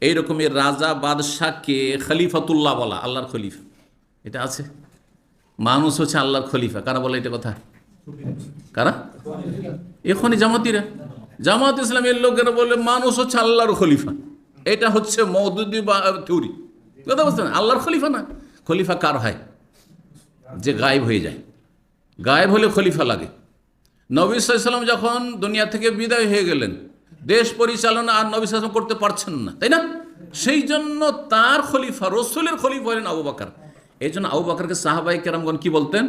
এইরকমই রাজা, বাদশাহকে খলিফাতুল্লাহ বলা, আল্লাহর খলিফা। এটা আছে? মানুষ হচ্ছে আল্লাহর খলিফা। কারা বলে এটা কথা? কারা? এখনই জামাতিরা। জামাত ইসলামের লোকেরা বলে মানুষ হচ্ছে আল্লাহর খলিফা। এটা হচ্ছে মৌদুদি বা থিউরি কথা বুঝতে? আল্লাহর খলিফা না। খলিফা কার হয়? যে গায়েব হয়ে যায়। গায়েব হলে খলিফা লাগে। নবী সাল্লাম যখন দুনিয়া থেকে বিদায় হয়ে গেলেন দেশ পরিচালনা আর নবী সাল্লাম করতে পারছেন না, তাই না? সেই জন্য তার খলিফা, রসুলের খলিফা হলেন আবু বাকার। এই জন্য আবু বাকারকে সাহাবাই কেরামগণ কি বলতেন?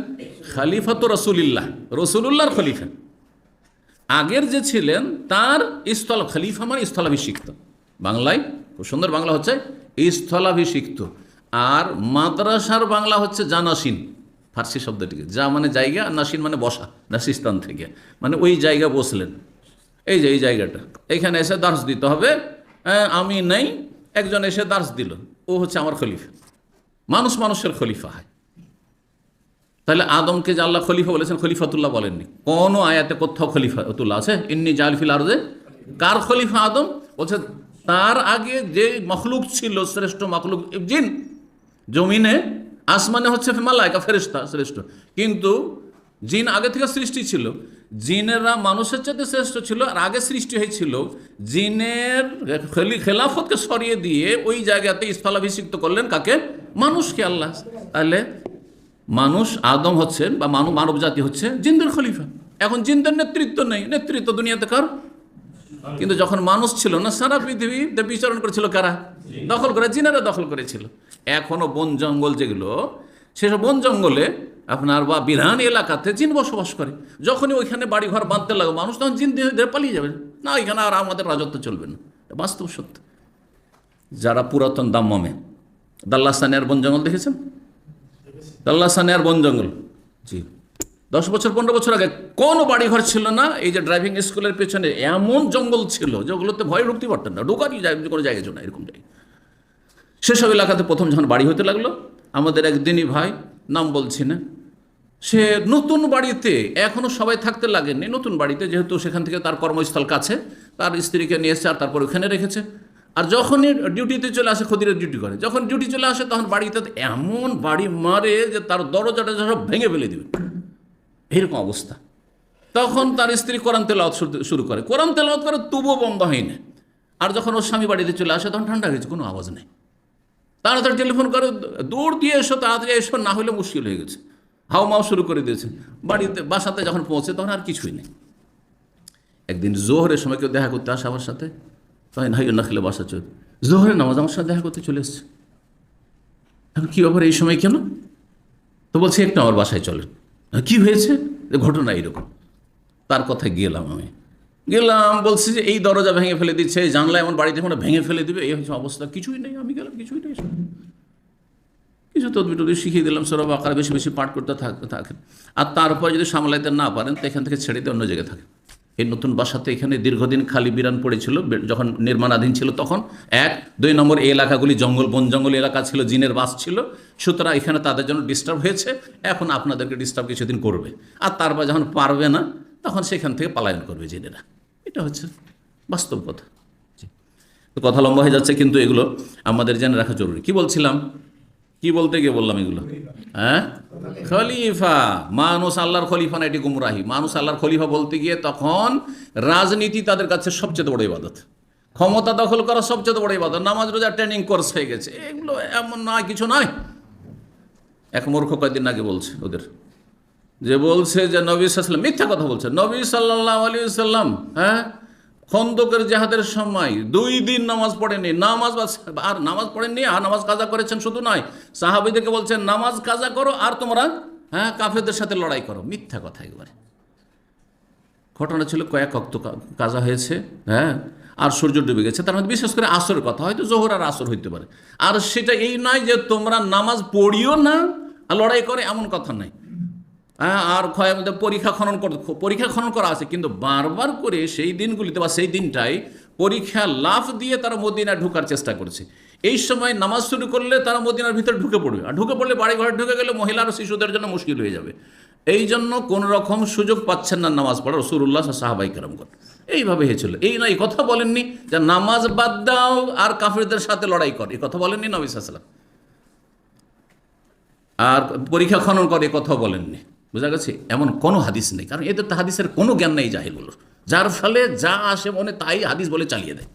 খালিফা তো রসুলিল্লাহ, রসুলুল্লাহর খলিফা। আগের যে ছিলেন, তার স্থল, খলিফা মানে স্থলাভিষিক্ত। বাংলায় খুব সুন্দর বাংলা হচ্ছে স্থলাভিষিক্ত। আর মাদ্রাসার বাংলা হচ্ছে জানাসিন, ফার্সি শব্দটিকে। যা মানে জায়গা নাসিন মানে বসা, নাসিস্তান থেকে। মানে ওই জায়গা বসলেন। এই যে এই জায়গাটা। এখানে এসে দার্স দিতে হবে। আহ, আমি নেই একজন এসে দার্স দিল। ও হচ্ছে আমার খলিফা। মানুষ মানুষের খলিফা হয়। তাহলে আদমকে যে আল্লাহ খলিফা বলেছেন খলিফাতুল্লাহ বলেননি। কোন আয়াতে কোথাও খলিফাতুল্লাহ আছে? ইন্নি জালফিল আরজে কার খলিফা আদম? বলছে তার আগে যে মখলুক ছিল শ্রেষ্ঠ মখলুক জিন জমিনে আসমানে হচ্ছে মালায়কা ফেরেস্তা শ্রেষ্ঠ। কিন্তু জিন আগে থেকে সৃষ্টি ছিল। জিনেরা মানুষের চাইতে শ্রেষ্ঠ ছিল আর আগে সৃষ্টি হয়েছিল। জিনের খেলাফতকে সরিয়ে দিয়ে ওই জায়গাতে স্থলাভিষিক্ত করলেন কাকে? মানুষকে আল্লাহ। তাহলে মানুষ আদম হচ্ছেন বা মানব মানব জাতি হচ্ছে জিন্দের খলিফা। এখন জিন্দের নেতৃত্ব নেই। নেতৃত্ব দুনিয়াতে কার? কিন্তু যখন মানুষ ছিল না, সারা পৃথিবীতে বিচরণ করেছিল কারা? দখল করে জিনারা দখল করেছিল। এখনও বন জঙ্গল যেগুলো সেসব বন জঙ্গলে আপনার বা বিধান এলাকাতে জিন বসবাস করে। যখনই ওইখানে বাড়ি ঘর বাঁধতে লাগবে মানুষ তখন জিন ধীরে পালিয়ে যাবে। না এখানে আর আমাদের রাজত্ব চলবে না। বাস্তব সত্য। যারা পুরাতন দাম্মমে। দাল্লাস্তানের বন জঙ্গল দেখেছেন? দাল্লা সানিয়ার বন জঙ্গল। জি। দশ বছর, পনেরো বছর আগে কোনো বাড়িঘর ছিল না, এই যে ড্রাইভিং স্কুলের পেছনে এমন জঙ্গল ছিল, যেগুলোতে ভয় ঢুকতে পারতেন না। ঢোকারই কোনো জায়গা ছিল না এরকম জায়গা সেসব এলাকাতে প্রথম যখন বাড়ি হতে লাগল আমাদের একদিনই ভাই নাম বলছি না সে নতুন বাড়িতে এখনও সবাই থাকতে লাগেনি, নতুন বাড়িতে, যেহেতু সেখান থেকে তার কর্মস্থল কাছে, তার স্ত্রীকে নিয়ে এসেছে আর তারপর ওখানে রেখেছে। আর যখনই ডিউটিতে চলে আসে ক্ষতির ডিউটি করে, যখন ডিউটি চলে আসে, তখন বাড়িতে এমন বাড়ি মারে যে তার দরজাটা সব ভেঙে ফেলে দেবে। এরকম অবস্থা। তখন তার স্ত্রী কোরআন তেলাওয়াত শুরু- করে। কোরআন তেলাওয়াত করে তবুও বন্ধ হয় না আর যখন ওর স্বামী বাড়িতে চলে আসে, তখন ঠান্ডা হয়ে গেছে কোনো আওয়াজ নেই। তাড়াতাড়ি টেলিফোন করে, দৌড় দিয়ে এসো, তাড়াতাড়ি এসো, না হলে মুশকিল হয়ে গেছে। হাও মাও শুরু করে দিয়েছে। বাড়িতে, বাসাতে যখন পৌঁছে, তখন আর কিছুই নেই। একদিন জোহরের সময় কেউ দেখা করতে আসে আমার সাথে। তখন হাই না খেলে বাসা চল। জোহরের নামাজ আমার সাথে দেখা করতে চলে এসছে। এখন কী ব্যাপার এই সময় কেন? তো বলছে, একটু আমার বাসায় চলেন। কি হয়েছে? ঘটনা এইরকম। তার কথায় গেলাম আমি। গেলাম, বলছি যে এই দরজা ভেঙে ফেলে দিচ্ছে জানলা এমন বাড়িতে মনে ভেঙে ফেলে দিবে, এই হচ্ছে অবস্থা, কিছুই নেই, আমি গেলাম, কিছুই নেই কিছু তদবি টদবি শিখিয়ে দিলাম সরব আকার বেশি বেশি পাঠ করতে থাক- থাকেন। আর তারপর যদি সামলাইতে না পারেন, তো এখান থেকে ছেড়ে দিয়ে অন্য জায়গায় থাকেন। এই নতুন বাসাতে এখানে দীর্ঘদিন খালি বিরান পড়েছিল যখন নির্মাণাধীন ছিল তখন, এক, দুই নম্বর এই এলাকাগুলি জঙ্গল, বন জঙ্গল এলাকা ছিল, জিনের বাস ছিল, সুতরাং এখানে তাদের জন্য ডিস্টার্ব হয়েছে, এখন আপনাদেরকে ডিস্টার্ব কিছুদিন করবে। আর তারপর যখন পারবে না, তখন সেখান থেকে পলায়ন করবে জিনেরা। এটা হচ্ছে বাস্তব কথা কথা লম্বা হয়ে যাচ্ছে, কিন্তু এগুলো আমাদের জেনে রাখা জরুরি। কি বলছিলাম? কি বলতে গিয়ে বললাম এগুলো? হ্যাঁ? খলিফা, মানুষ আল্লাহর খলিফা না, এটি গুমরাহি। মানুষ আল্লাহর খলিফা বলতে গিয়ে তখন রাজনীতি তাদের কাছে সবচেয়ে বড় ইবাদত। ক্ষমতা দখল করা সবচেয়ে বড় ইবাদত। নামাজ, রোজা ট্রেনিং কোর্স হয়ে গেছে। এগুলো এমন নয়, কিছু নয়। এক মূর্খ কয়েকদিন আগে বলছে ওদের। যে বলছে যে নবী সাল্লাম মিথ্যা কথা বলছে। নবী সাল্লাহ আলী সাল্লাম হ্যাঁ খন্দকের জেহাদের সময় দুই দিন নামাজ পড়েনি নামাজ আর নামাজ পড়েননি, আর নামাজ কাজা করেছেন শুধু নয়, সাহাবিদেরকে বলছেন, নামাজ কাজা করো আর তোমরা হ্যাঁ কাফেরদের সাথে লড়াই করো। মিথ্যা কথা একবারে। ঘটনা ছিল কয়েক অক্ত কাজা হয়েছে হ্যাঁ আর সূর্য ডুবে গেছে। তার মধ্যে বিশেষ করে আসরের কথা, হয়তো জোহর আর আসর হইতে পারে। আর সেটা এই নয় যে তোমরা নামাজ পড়িও না, আর লড়াই করে, এমন কথা নাই। হ্যাঁ আর ক্ষয়ের মধ্যে পরীক্ষা খনন পরীক্ষা খনন করা আছে, কিন্তু বারবার করে সেই দিনগুলিতে বা সেই দিনটাই পরীক্ষা লাভ দিয়ে তারা মদিনা ঢোকার চেষ্টা করছে। এই সময় নামাজ শুরু করলে তারা মদিনার ভিতরে ঢুকে পড়বে। আর ঢুকে পড়লে বাড়ি ঘরে ঢুকে গেলে মহিলা আর শিশুদের জন্য মুশকিল হয়ে যাবে। এই জন্য কোন রকম সুযোগ পাচ্ছেন না নামাজ পড়া রসুল্লাহ সাহাবাই কেরামগণ এইভাবে হয়েছিল এই না এই কথা বলেননি যে নামাজ বাদ দাও আর কাফেরদের সাথে লড়াই কর। এই কথা বলেননি নবী আর পরীক্ষা খনন করে এ কথাও বলেননি। বোঝা গেছে? এমন কোনো হাদিস নেই। কারণ এদের তো হাদিসের কোনো জ্ঞান নেই জাহিলগুলোর যার ফলে যা আসে মনে তাই হাদিস বলে চালিয়ে দেয়।